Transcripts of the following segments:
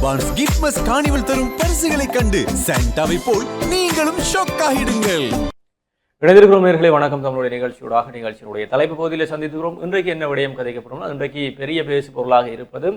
பாபான்ஸ் கிஃப்ட்மஸ் காணிவல் தரும் பரிசுகளை கண்டு சாண்டாவை போல் நீங்களும் ஷாக் ஆகிடுங்கள். இணைந்திருக்கிறோம் நேர்களை வணக்கம். தமிழுடைய நிகழ்ச்சியோடாக நிகழ்ச்சியினுடைய தலைப்பு பகுதியில் சந்தித்துக்கிறோம் இன்றைக்கு என்ன விடயம் கதைக்கப்படும்? இன்றைக்கு பெரிய பேசு பொருளாக இருப்பது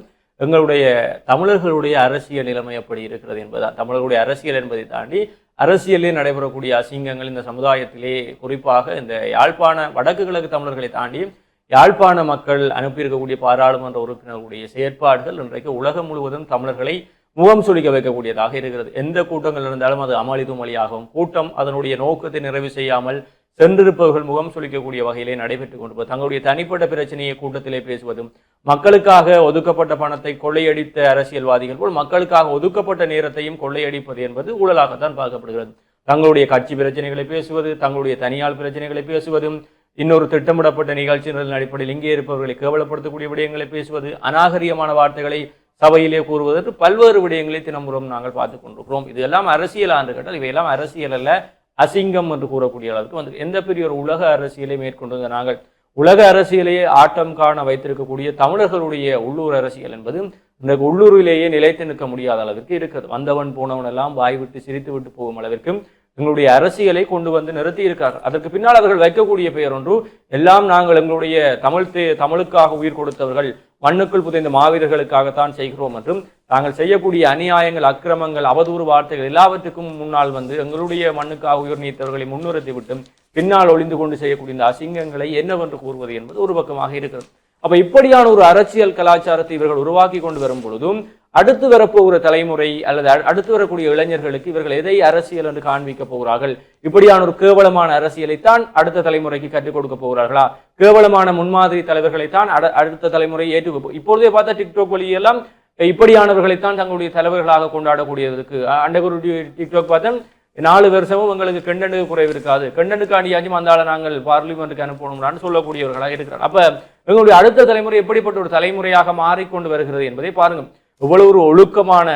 எங்களுடைய தமிழர்களுடைய அரசியல் நிலைமை எப்படி இருக்கிறது என்பதுதான். தமிழர்களுடைய அரசியல் என்பதை தாண்டி அரசியலில் நடைபெறக்கூடிய அசிங்கங்கள் இந்த சமுதாயத்திலே குறிப்பாக இந்த யாழ்ப்பாண வடக்கு கிழக்கு தமிழர்களை தாண்டி யாழ்ப்பாண மக்கள் அனுப்பியிருக்கக்கூடிய பாராளுமன்ற உறுப்பினர்களுடைய செயற்பாடுகள் இன்றைக்கு உலகம் முழுவதும் தமிழர்களை முகம் சுளிக்க வைக்கக்கூடியதாக இருக்கிறது. எந்த கூட்டங்கள் இருந்தாலும் அது அமளி துமளியாகும் கூட்டம் அதனுடைய நோக்கத்தை நிறைவு செய்யாமல் சென்றிருப்பவர்கள் முகம் சுளிக்கக்கூடிய வகையிலே நடைபெற்றுக் கொண்டு தங்களுடைய தனிப்பட்ட பிரச்சனையை கூட்டத்திலே பேசுவதும் மக்களுக்காக ஒதுக்கப்பட்ட பணத்தை கொள்ளையடித்த அரசியல்வாதிகள் போல் மக்களுக்காக ஒதுக்கப்பட்ட நேரத்தையும் கொள்ளையடிப்பது என்பது ஊழலாகத்தான் பார்க்கப்படுகிறது. தங்களுடைய கட்சி பிரச்சனைகளை பேசுவது தங்களுடைய தனியார் பிரச்சனைகளை பேசுவதும் இன்னொரு திட்டமிடப்பட்ட நிகழ்ச்சிகளின் அடிப்படையில் இங்கே இருப்பவர்களை கேவலப்படுத்தக்கூடிய விடயங்களை பேசுவது அநாகரிகமான வார்த்தைகளை சபையிலே கூறுவதற்கு பல்வேறு விடயங்களை தினமுறம் நாங்கள் பார்த்து கொண்டிருக்கிறோம். இது எல்லாம் அரசியலா என்று கேட்டால் இவையெல்லாம் அரசியல் அல்ல அசிங்கம் என்று கூறக்கூடிய அளவுக்கு வந்து எந்த பெரிய ஒரு உலக அரசியலை மேற்கொண்டு நாங்கள் உலக அரசியலையே ஆட்டம் காண வைத்திருக்கக்கூடிய தமிழர்களுடைய உள்ளூர் அரசியல் என்பது இன்றைக்கு உள்ளூரிலேயே நிலைத்து நிற்க முடியாத அளவிற்கு இருக்கிறது. வந்தவன் போனவன் எல்லாம் வாய்விட்டு சிரித்து விட்டு போகும் அளவிற்கும் எங்களுடைய அரசியலை கொண்டு வந்து நிறுத்தி இருக்கிறார்கள் அதற்கு பின்னால் அவர்கள் வைக்கக்கூடிய பெயர் ஒன்று எல்லாம் நாங்கள் எங்களுடைய தமிழ் தமிழுக்காக உயிர் கொடுத்தவர்கள் மண்ணுக்குள் புதைந்த மாவீரர்களுக்காகத்தான் செய்கிறோம் என்றும் நாங்கள் செய்யக்கூடிய அநியாயங்கள் அக்கிரமங்கள் அவதூறு வார்த்தைகள் எல்லாவற்றுக்கும் முன்னால் வந்து எங்களுடைய மண்ணுக்காக உயிர் நீத்தவர்களை முன்னிறுத்தி விட்டும் பின்னால் ஒளிந்து கொண்டு செய்யக்கூடிய இந்த அசிங்கங்களை என்னவென்று கூறுவது என்பது ஒரு பக்கமாக இருக்கிறது. அப்ப இப்படியான ஒரு அரசியல் கலாச்சாரத்தை இவர்கள் உருவாக்கி கொண்டு வரும் பொழுதும் அடுத்து வரப்போகிற தலைமுறை அல்லது அடுத்து வரக்கூடிய இளைஞர்களுக்கு இவர்கள் எதை அரசியல் என்று காண்பிக்க போகிறார்கள்? இப்படியான ஒரு கேவலமான அரசியலைத்தான் அடுத்த தலைமுறைக்கு கற்றுக் கொடுக்க போகிறார்களா? கேவலமான முன்மாதிரி தலைவர்களைத்தான் அடுத்த தலைமுறை ஏற்று இப்பொழுதே பார்த்தா டிக்டாக் வழியெல்லாம் இப்படியானவர்களைத்தான் தங்களுடைய தலைவர்களாக கொண்டாடக்கூடியதுக்கு அ- டி- டிக்டாக் பார்த்தா நாலு வருஷமும் எங்களுக்கு கண்டனுக்கு குறைவு இருக்காது. கண்டனுக்காண்டியாச்சும் அந்த ஆளை நாங்கள் பார்லிமெண்ட்டுக்கு அனுப்பணும்னான்னு சொல்லக்கூடியவர்களாக இருக்கிறார். அப்ப எங்களுடைய அடுத்த தலைமுறை எப்படிப்பட்ட ஒரு தலைமுறையாக மாறிக்கொண்டு வருகிறது என்பதை பாருங்க இவ்வளவு ஒரு ஒழுக்கமான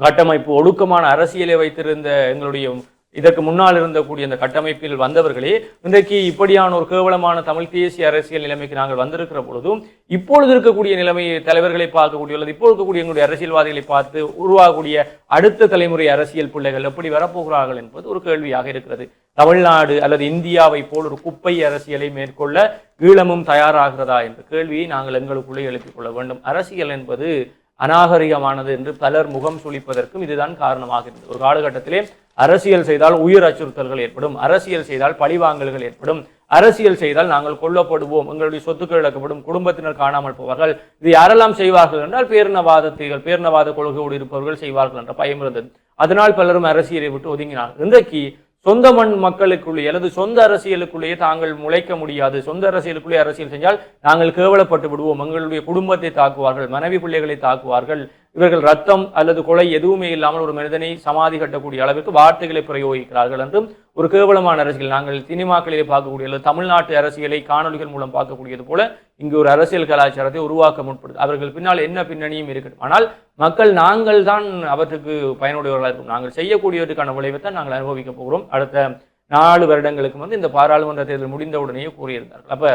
கட்டமைப்பு ஒழுக்கமான அரசியலை வைத்திருந்த எங்களுடைய இதற்கு முன்னால் இருந்தக்கூடிய அந்த கட்டமைப்பில் வந்தவர்களே இன்றைக்கு இப்படியான ஒரு கேவலமான தமிழ் தேசிய அரசியல் நிலைமைக்கு நாங்கள் வந்திருக்கிற பொழுதும் இப்பொழுது இருக்கக்கூடிய நிலைமை தலைவர்களை பார்க்கக்கூடிய அல்லது இப்போ இருக்கக்கூடிய எங்களுடைய அரசியல்வாதிகளை பார்த்து உருவாகக்கூடிய அடுத்த தலைமுறை அரசியல் பிள்ளைகள் எப்படி வரப்போகிறார்கள் என்பது ஒரு கேள்வியாக இருக்கிறது. தமிழ்நாடு அல்லது இந்தியாவை போல் ஒரு குப்பை அரசியலை மேற்கொள்ள ஈழமும் தயாராகிறதா என்ற கேள்வியை நாங்கள் எங்களுக்குள்ளே எழுப்பிக் கொள்ள வேண்டும். அரசியல் என்பது அநாகரிகமானது என்று பலர் முகம் சுழிப்பதற்கும் இதுதான் காரணமாக இருந்தது. ஒரு காலகட்டத்திலே அரசியல் செய்தால் உயிர் அச்சுறுத்தல்கள் ஏற்படும் அரசியல் செய்தால் பழிவாங்கல்கள் ஏற்படும் அரசியல் செய்தால் நாங்கள் கொல்லப்படுவோம் எங்களுடைய சொத்துக்கள் இழக்கப்படும் குடும்பத்தினர் காணாமல் போவார்கள். இது யாரெல்லாம் செய்வார்கள் என்றால் பேரினவாதத்தைகள் பேரினவாத கொள்கையோடு இருப்பவர்கள் செய்வார்கள் என்ற பயம் இருந்தது. அதனால் பலரும் அரசியலை விட்டு ஒதுங்கினார்கள். இன்றைக்கு சொந்த மண் மக்களுக்குள்ளே அல்லது சொந்த அரசியலுக்குள்ளேயே தாங்கள் முளைக்க முடியாது. சொந்த அரசியலுக்குள்ளே அரசியல் செஞ்சால் நாங்கள் கேவலப்பட்டு விடுவோம். எங்களுடைய குடும்பத்தை தாக்குவார்கள் மனைவி பிள்ளைகளை தாக்குவார்கள். இவர்கள் ரத்தம் அல்லது கொலை எதுவுமே இல்லாமல் ஒரு மனிதனை சமாதி கட்டக்கூடிய அளவிற்கு வார்த்தைகளை பிரயோகிக்கிறார்கள் என்றும் ஒரு கேவலமான அரசியல். நாங்கள் சினிமாக்களிலே பார்க்கக்கூடிய அல்லது தமிழ்நாட்டு அரசியலை காணொலிகள் மூலம் பார்க்கக்கூடியது போல இங்கு ஒரு அரசியல் கலாச்சாரத்தை உருவாக்க முற்படுது. அவர்கள் பின்னால் என்ன பின்னணியும் இருக்கட்டும். ஆனால் மக்கள் நாங்கள் தான் அவற்றுக்கு பயனுடையவர்களாக இருக்கும் நாங்கள் செய்யக்கூடியவற்றுக்கான விளைவை தான் நாங்கள் அனுபவிக்க போகிறோம். அடுத்த நாலு வருடங்களுக்கு வந்து இந்த பாராளுமன்ற தேர்தல் முடிந்தவுடனேயே கூறியிருந்தார்கள். அப்போ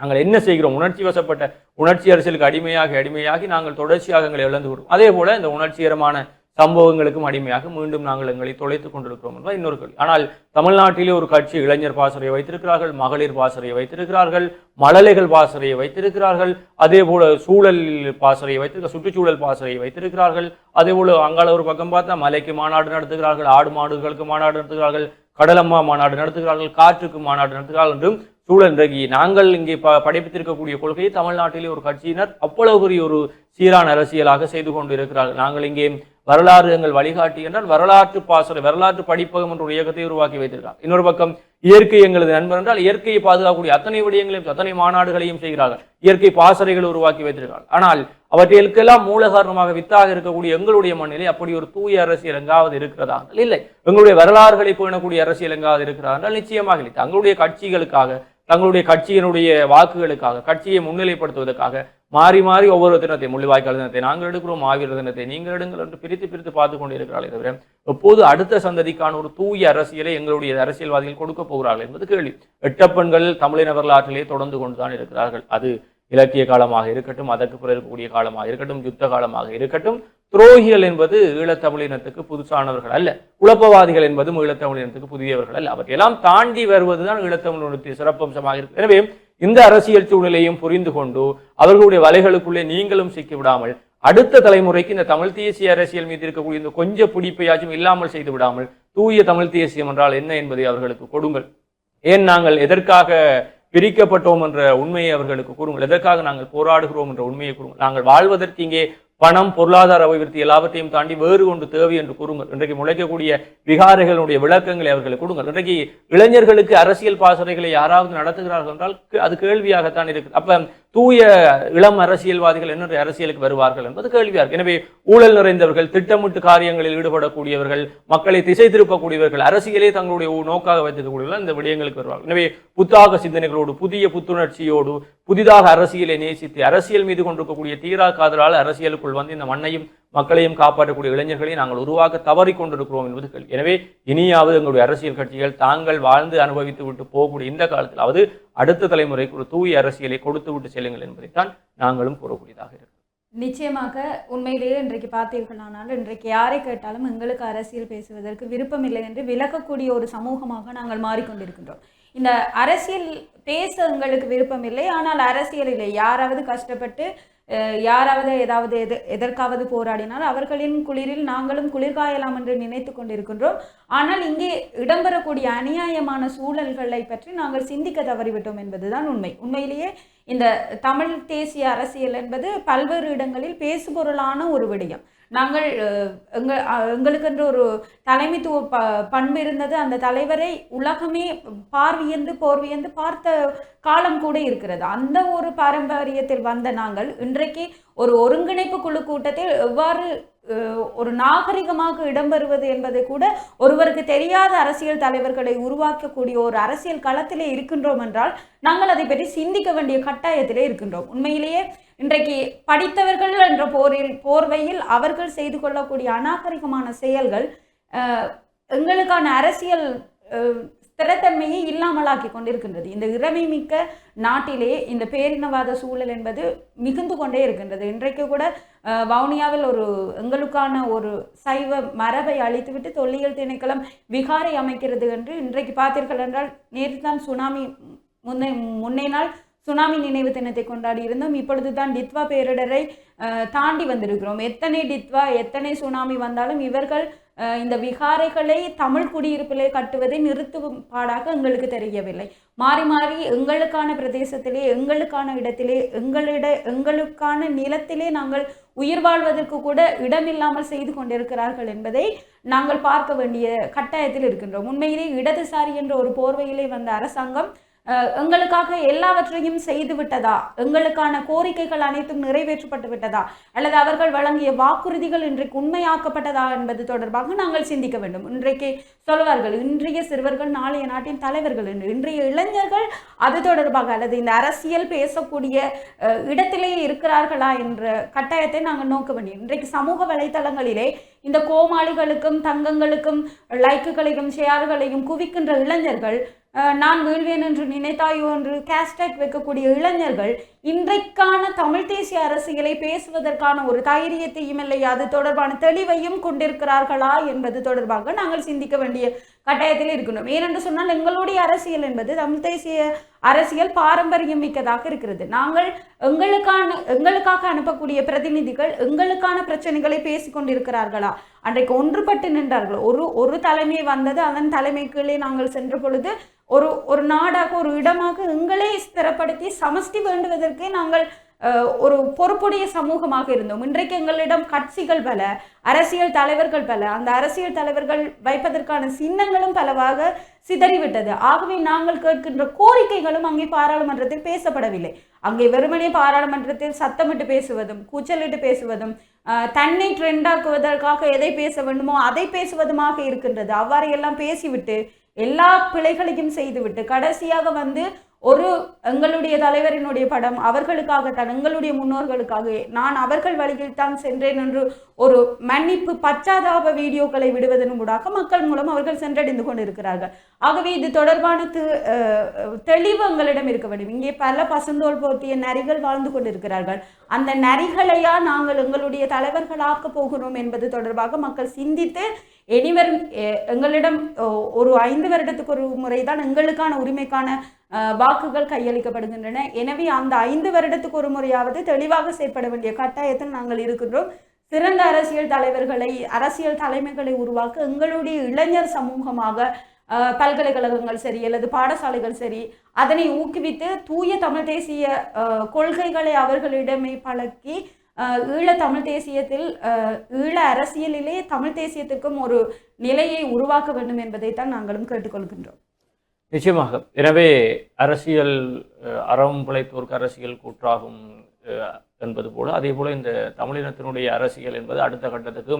நாங்கள் என்ன செய்கிறோம்? உணர்ச்சி வசப்பட்ட உணர்ச்சி அரசியலுக்கு அடிமையாகி அடிமையாகி நாங்கள் தொடர்ச்சியாக எங்களை இழந்து விடுவோம். அதே போல இந்த உணர்ச்சிகரமான சம்பவங்களுக்கும் அடிமையாக மீண்டும் நாங்கள் எங்களை தொலைத்துக் கொண்டிருக்கிறோம் என்பது இன்னொரு கேள்வி. ஆனால் தமிழ்நாட்டிலே ஒரு கட்சி இளைஞர் பாசறையை வைத்திருக்கிறார்கள் மகளிர் பாசறையை வைத்திருக்கிறார்கள் மழலைகள் பாசறையை வைத்திருக்கிறார்கள் அதே போல சூழல் பாசறையை வைத்திருக்க சுற்றுச்சூழல் பாசறையை வைத்திருக்கிறார்கள் அதே போல அங்கால ஒரு பக்கம் பார்த்தா மலைக்கு மாநாடு நடத்துகிறார்கள் ஆடு மாடுகளுக்கு மாநாடு நடத்துகிறார்கள் கடலம்மா மாநாடு நடத்துகிறார்கள் காற்றுக்கு மாநாடு நடத்துகிறார்கள் என்றும் சூழல் இன்றைக்கு நாங்கள் இங்கே ப படைப்பித்திருக்கக்கூடிய கொள்கையை தமிழ்நாட்டிலே ஒரு கட்சியினர் அவ்வளவு பெரிய ஒரு சீரான அரசியலாக செய்து கொண்டு இருக்கிறார்கள். நாங்கள் இங்கே வரலாறு எங்கள் வழிகாட்டி என்றால் வரலாற்று பாசறை வரலாற்று படிப்பகம் என்ற ஒரு இயக்கத்தை உருவாக்கி வைத்திருக்கிறார். இன்னொரு பக்கம் இயற்கை எங்களது நண்பர் என்றால் இயற்கையை பாதுகாக்கக்கூடிய அத்தனை விடயங்களையும் அத்தனை மாநாடுகளையும் செய்கிறார்கள். இயற்கை பாசறைகளை உருவாக்கி வைத்திருக்கிறார்கள். ஆனால் அவற்றிற்கெல்லாம் மூல காரணமாக வித்தாக இருக்கக்கூடிய எங்களுடைய மண்ணிலே அப்படி ஒரு தூய அரசியல் எங்காவது இருக்கிறதா இல்லை. எங்களுடைய வரலாறுகளை பேணக்கூடிய அரசியல் எங்காவது இருக்கிறதா என்றால் நிச்சயமாக இல்லை. தங்களுடைய கட்சிகளுக்காக தங்களுடைய கட்சியினுடைய வாக்குகளுக்காக கட்சியை முன்னிலைப்படுத்துவதற்காக மாறி மாறி ஒவ்வொரு தினத்தை முள்ளிவாய்க்கால் தினத்தை நாங்கள் எடுக்கிறோம் மாவீர தினத்தை நீங்கள் எடுங்கள் என்று பிரித்து பிரித்து பார்த்து கொண்டு இருக்கிறார்களே தவிர எப்போது அடுத்த சந்ததிக்கான ஒரு தூய அரசியலை எங்களுடைய அரசியல்வாதிகள் கொடுக்க போகிறார்கள் என்பது கேள்வி. எட்டப்பெண்கள் தமிழின வரலாற்றிலே தொடர்ந்து கொண்டுதான் இருக்கிறார்கள். அது இலக்கிய காலமாக இருக்கட்டும் அதற்கு பிறகு இருக்கக்கூடிய காலமாக இருக்கட்டும் யுத்த காலமாக இருக்கட்டும் துரோகிகள் என்பது ஈழத்தமிழினத்துக்கு புதுசானவர்கள் அல்ல. குழப்பவாதிகள் என்பதும் ஈழத்தமிழினத்துக்கு புதியவர்கள் அல்ல. அவற்றையெல்லாம் தாண்டி வருவதுதான் ஈழத்தமிழினத்துடைய சிறப்பம்சமாக இருக்கு. எனவே இந்த அரசியல் சூழ்நிலையும் புரிந்து கொண்டு அவர்களுடைய வலைகளுக்குள்ளே நீங்களும் சிக்கி விடாமல் அடுத்த தலைமுறைக்கு இந்த தமிழ் தேசிய அரசியல் மீது இருக்கக்கூடிய இந்த கொஞ்ச பிடிப்பையாச்சும் இல்லாமல் செய்து விடாமல் தூய தமிழ் தேசியம் என்றால் என்ன என்பதை அவர்களுக்கு கொடுங்கள். ஏன் நாங்கள் எதற்காக பிரிக்கப்பட்டோம் என்ற உண்மையை அவர்களுக்கு கூறுங்கள். எதற்காக நாங்கள் போராடுகிறோம் என்ற உண்மையை கூறுங்கள். நாங்கள் வாழ்வதற்கு இங்கே பணம் பொருளாதார அபிவிருத்தி எல்லாவற்றையும் தாண்டி வேறு ஒன்று தேவை என்று கூறுங்கள். இன்றைக்கு முளைக்கக்கூடிய விகாரைகளுடைய விளக்கங்களை அவர்களுக்கு கொடுங்கள். இன்றைக்கு இளைஞர்களுக்கு அரசியல் பாசறைகளை யாராவது நடத்துகிறார்கள் என்றால் அது கேள்வியாகத்தான் இருக்குது. அப்ப தூய இளம் அரசியல்வாதிகள் என்ன அரசியலுக்கு வருவார்கள் என்பது கேள்வியா இருக்கு. எனவே ஊழல் நிறைந்தவர்கள் திட்டமிட்டு காரியங்களில் ஈடுபடக்கூடியவர்கள் மக்களை திசை திருப்பக்கூடியவர்கள் அரசியலே தங்களுடைய நோக்காக வைத்திருக்கக்கூடியவர்கள் இந்த விடயங்களுக்கு வருவார்கள். எனவே புத்தாக சிந்தனைகளோடு புதிய புத்துணர்ச்சியோடு புதிதாக அரசியலை நேசித்து அரசியல் மீது கொண்டிருக்கக்கூடிய தீரா காதலால் அரசியலுக்குள் வந்து இந்த மண்ணையும் மக்களையும் காப்பாற்றக்கூடிய இளைஞர்களை நாங்கள் உருவாக்க தவறி கொண்டிருக்கிறோம் என்பது கேள்வி. எனவே இனியாவது எங்களுடைய அரசியல் கட்சிகள் தாங்கள் வாழ்ந்து அனுபவித்து விட்டு போகக்கூடிய இந்த காலத்திலாவது அடுத்த தலைமுறைக்கு ஒரு தூய அரசியலை கொடுத்து விட்டு செல்லுங்கள் என்பதைத்தான் நாங்களும் கூறக்கூடியதாக இருக்கிறோம் நிச்சயமாக உண்மையிலேயே இன்றைக்கு பார்த்தீர்களானால் இன்றைக்கு யாரை கேட்டாலும் எங்களுக்கு அரசியல் பேசுவதற்கு விருப்பமில்லை என்று விலகக்கூடிய ஒரு சமூகமாக நாங்கள் மாறிக்கொண்டிருக்கின்றோம். இந்த அரசியல் பேச எங்களுக்கு விருப்பமில்லை. ஆனால் அரசியலில் யாராவது கஷ்டப்பட்டு யாராவது ஏதாவது எது எதற்காவது போராடினால் அவர்களின் குளிரில் நாங்களும் குளிர்காயலாம் என்று நினைத்து கொண்டிருக்கின்றோம். ஆனால் இங்கே இடம்பெறக்கூடிய அநியாயமான சூழல்களை பற்றி நாங்கள் சிந்திக்க தவறிவிட்டோம் என்பதுதான் உண்மை. உண்மையிலேயே இந்த தமிழ் தேசிய அரசியல் என்பது பல்வேறு இடங்களில் பேசுபொருளான ஒரு விடயம். நாங்கள் எங்கள் எங்களுக்கு என்று எங்களுக்கென்று ஒரு தலைமைத்துவ ப பண்பு இருந்தது. அந்த தலைவரை உலகமே பார்வியந்து போர்வியந்து பார்த்த காலம் கூட இருக்கிறது. அந்த ஒரு பாரம்பரியத்தில் வந்த நாங்கள் இன்றைக்கு ஒரு ஒருங்கிணைப்பு குழு கூட்டத்தில் எவ்வாறு ஒரு நாகரிகமாக இடம்பெறுவது என்பதை கூட ஒருவருக்கு தெரியாத அரசியல் தலைவர்களை உருவாக்கக்கூடிய ஒரு அரசியல் களத்திலே இருக்கின்றோம் என்றால் நாங்கள் அதை பற்றி சிந்திக்க வேண்டிய கட்டாயத்திலே இருக்கின்றோம். உண்மையிலேயே இன்றைக்கு படித்தவர்கள் என்ற போரில் போர்வையில் அவர்கள் செய்து கொள்ளக்கூடிய அநாகரிகமான செயல்கள் எங்களுக்கான அரசியல் ஸ்திரத்தன்மையை இல்லாமலாக்கி கொண்டிருக்கின்றது. இந்த இறமை மிக்க நாட்டிலே இந்த பேரினவாத சூழல் என்பது மிகுந்து கொண்டே இருக்கின்றது. இன்றைக்கு கூட வவுனியாவில் ஒரு எங்களுக்கான ஒரு சைவ மரபை அழித்துவிட்டு தொல்லியல் திணைக்களம் விகாரை அமைக்கிறது என்று இன்றைக்கு பார்த்தீர்கள் என்றால் நேற்று தான் சுனாமி முன்னே முன்னே நாள் சுனாமி நினைவு தினத்தை கொண்டாடி இருந்தோம். இப்பொழுது தான் டித்வா பேரிடரை தாண்டி வந்திருக்கிறோம். எத்தனை டித்வா எத்தனை சுனாமி வந்தாலும் இவர்கள் இந்த விகாரைகளை தமிழ் குடியிருப்பிலே கட்டுவதை நிறுத்தும் பாடாக எங்களுக்கு தெரியவில்லை. மாறி மாறி எங்களுக்கான பிரதேசத்திலே எங்களுக்கான இடத்திலே எங்களிட எங்களுக்கான நிலத்திலே நாங்கள் உயிர் வாழ்வதற்கு கூட இடமில்லாமல் செய்து கொண்டிருக்கிறார்கள் என்பதை நாங்கள் பார்க்க வேண்டிய கட்டாயத்தில் இருக்கின்றோம். உண்மையிலே இடதுசாரி என்ற ஒரு போர்வையிலே வந்த அரசாங்கம் எங்களுக்காக எல்லாவற்றையும் செய்து விட்டதா? எங்களுக்கான கோரிக்கைகள் அனைத்தும் நிறைவேற்றப்பட்டு விட்டதா? அல்லது அவர்கள் வழங்கிய வாக்குறுதிகள் இன்றைக்கு உண்மையாக்கப்பட்டதா என்பது தொடர்பாக நாங்கள் சிந்திக்க வேண்டும். இன்றைக்கு சொல்வார்கள் இன்றைய சிறுவர்கள் நாளைய நாட்டின் தலைவர்கள் இன்றைய இளைஞர்கள் அது தொடர்பாக அல்லது இந்த அரசியல் பேசக்கூடிய இடத்திலேயே இருக்கிறார்களா என்ற கட்டாயத்தை நாங்கள் நோக்க வேண்டும். இன்றைக்கு சமூக வலைத்தளங்களிலே இந்த கோமாளிகளுக்கும் தங்கங்களுக்கும் லைக்குகளையும் ஷேர்களையும் குவிக்கின்ற இளைஞர்கள் நான் வீழ்வேன் என்று நினைத்தாயோ என்று கேஸ்டேக் வைக்கக்கூடிய இளைஞர்கள் இன்றைக்கான தமிழ் தேசிய அரசியலை பேசுவதற்கான ஒரு தைரியத்தையும் இல்லை. அது தொடர்பான தெளிவையும் கொண்டிருக்கிறார்களா என்பது தொடர்பாக நாங்கள் சிந்திக்க வேண்டிய கட்டாயத்தில் இருக்கணும் ஏனென்று சொன்னால் எங்களுடைய அரசியல் என்பது தமிழ் தேசிய அரசியல் பாரம்பரியம் மிக்கதாக இருக்கிறது. நாங்கள் எங்களுக்கான எங்களுக்காக அனுப்பக்கூடிய பிரதிநிதிகள் எங்களுக்கான பிரச்சனைகளை பேசி கொண்டிருக்கிறார்களா அன்றைக்கு ஒன்றுபட்டு நின்றார்கள். ஒரு ஒரு தலைமை வந்தது அதன் தலைமை கீழே நாங்கள் சென்ற பொழுது ஒரு ஒரு நாடாக ஒரு இடமாக எங்களை ஸ்திரப்படுத்தி சமஷ்டி வேண்டுவதற்கு நாங்கள் ஒரு பொறுப்புடைய சமூகமாக இருந்தோம். இன்றைக்கு எங்களிடம் கட்சிகள் பல அரசியல் தலைவர்கள் பல. அந்த அரசியல் தலைவர்கள் வைப்பதற்கான சின்னங்களும் பலவாக சிதறிவிட்டது. ஆகவே நாங்கள் கேட்கின்ற கோரிக்கைகளும் அங்கே பாராளுமன்றத்தில் பேசப்படவில்லை. அங்கே வெறுமனே பாராளுமன்றத்தில் சத்தமிட்டு பேசுவதும் கூச்சலிட்டு பேசுவதும் தன்னை ட்ரெண்டாக்குவதற்காக எதை பேச வேண்டுமோ அதை பேசுவதுமாக இருக்கின்றது. அவ்வாறு எல்லாம் பேசிவிட்டு எல்லா பிழைகளையும் செய்துவிட்டு கடைசியாக வந்து ஒரு எங்களுடைய தலைவரினுடைய படம் அவர்களுக்காகத்தான் எங்களுடைய முன்னோர்களுக்காக நான் அவர்கள் வழியில் தான் சென்றேன் என்று ஒரு மன்னிப்பு பச்சாதாப வீடியோக்களை விடுவதன் ஊடாக மக்கள் மூலம் அவர்கள் சென்றடைந்து கொண்டிருக்கிறார்கள். ஆகவே இது தொடர்பான தெளிவு எங்களிடம் இருக்க வேண்டும். இங்கே பல பசுந்தோல் போர்த்திய நரிகள் வாழ்ந்து கொண்டிருக்கிறார்கள். அந்த நரிகளையா நாங்கள் எங்களுடைய தலைவர்களாக்க போகிறோம் என்பது தொடர்பாக மக்கள் சிந்தித்து இனிவரும் எங்களிடம் ஒரு ஐந்து வருடத்துக்கு ஒரு முறைதான் எங்களுக்கான உரிமைக்கான வாக்குகள் கையளிக்கப்படுகின்றன. எனவே அந்த ஐந்து வருடத்துக்கு ஒரு முறையாவது தெளிவாக செயற்பட வேண்டிய கட்டாயத்தில் நாங்கள் இருக்கின்றோம். சிறந்த அரசியல் தலைவர்களை அரசியல் தலைமைகளை உருவாக்க எங்களுடைய இளைஞர் சமூகமாக பல்கலைக்கழகங்கள் சரி அல்லது பாடசாலைகள் சரி அதனை ஊக்குவித்து தூய தமிழ் தேசிய கொள்கைகளை அவர்களிடமே பழக்கி ஈழ தமிழ் தேசியத்தில் ஈழ அரசியலிலே தமிழ் தேசியத்துக்கும் ஒரு நிலையை உருவாக்க வேண்டும் என்பதைத்தான் நாங்களும் கேட்டுக்கொள்கின்றோம். நிச்சயமாக. எனவே அரசியல் அறம் பிழைத்தோர்க்கு அரசியல் கூற்றாகும் என்பது போல. அதே போல இந்த தமிழினத்தினுடைய அரசியல் என்பது அடுத்த கட்டத்துக்கு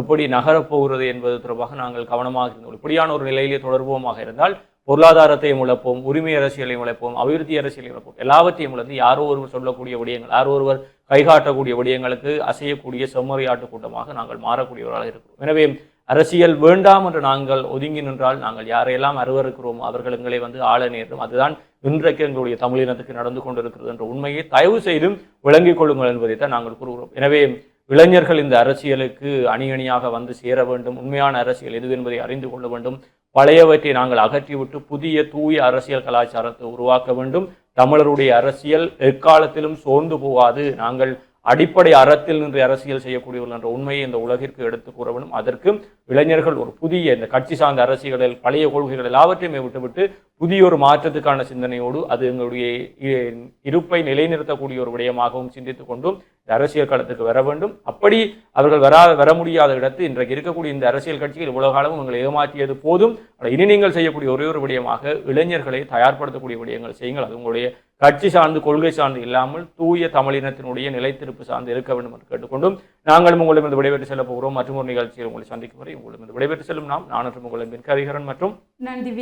எப்படி நகரப்போகிறது என்பது தொடர்பாக நாங்கள் கவனமாக இருந்தோம். இப்படியான ஒரு நிலையிலே தொடர்போமாக இருந்தால் பொருளாதாரத்தையும் இழப்போம் உரிமை அரசியலையும் இழப்போம் அபிவிருத்தி அரசியலையும் இழப்போம். எல்லாவற்றையும் இழந்து யாரோ ஒருவர் சொல்லக்கூடிய விடயங்கள் யாரோ ஒருவர் கைகாட்டக்கூடிய விடயங்களுக்கு அசையக்கூடிய செம்மறியாட்டு கூட்டமாக நாங்கள் மாறக்கூடியவர்களாக இருக்கிறோம். எனவே அரசியல் வேண்டாம் என்று நாங்கள் ஒதுங்கி நின்றால் நாங்கள் யாரையெல்லாம் அருவருக்கிறோமோ அவர்கள் எங்களை வந்து ஆள நேரும் அதுதான் இன்றைக்கு எங்களுடைய தமிழினத்துக்கு நடந்து கொண்டிருக்கிறது என்ற உண்மையை தயவு செய்தும் விளங்கிக் கொள்ளுங்கள் என்பதைத்தான் நாங்கள் கூறுகிறோம். எனவே இளைஞர்கள் இந்த அரசியலுக்கு அணி அணியாக வந்து சேர வேண்டும். உண்மையான அரசியல் எது என்பதை அறிந்து கொள்ள வேண்டும். பழையவற்றை நாங்கள் அகற்றிவிட்டு புதிய தூய அரசியல் கலாச்சாரத்தை உருவாக்க வேண்டும். தமிழருடைய அரசியல் எக்காலத்திலும் சோர்ந்து போகாது. நாங்கள் அடிப்படை அறத்தில் நின்று அரசியல் செய்யக்கூடியவர்கள் என்ற உண்மையை இந்த உலகிற்கு எடுத்து கூற வேண்டும். அதற்கு இளைஞர்கள் ஒரு புதிய இந்த கட்சி சார்ந்த அரசியலில் பழைய கொள்கைகள் எல்லாவற்றையுமே விட்டுவிட்டு புதிய ஒரு மாற்றத்துக்கான சிந்தனையோடு அது எங்களுடைய இ- இருப்பை நிலைநிறுத்தக்கூடிய ஒரு விடயமாகவும் சிந்தித்துக் கொண்டும் இந்த அரசியல் களத்துக்கு வர வேண்டும். அப்படி அவர்கள் வரா வர முடியாத இடத்து இன்றைக்கு இருக்கக்கூடிய இந்த அரசியல் கட்சிகள் இவ்வளவு காலமும் உங்களை ஏமாற்றியது போதும். இனி நீங்கள் செய்யக்கூடிய ஒரே ஒரு விடயமாக இளைஞர்களை தயார்படுத்தக்கூடிய விடயங்கள் செய்யுங்கள். அது உங்களுடைய கட்சி சார்ந்து கொள்கை சார்ந்து இல்லாமல் தூய தமிழினத்தினுடைய நிலைத்திருப்பு சார்ந்து இருக்க வேண்டும் என்று கேட்டுக்கொண்டும் நாங்களும் உங்களிடம் விடைபெற்று செல்ல போகிறோம். மற்றும் ஒரு நிகழ்ச்சியில் உங்களை சந்திக்கும் வரை உங்களிடம் விடைபெற்று செல்லும் நாம் நான் மற்றும் உங்களின் கரிகரன் மற்றும் நன்றி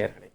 நேர்களே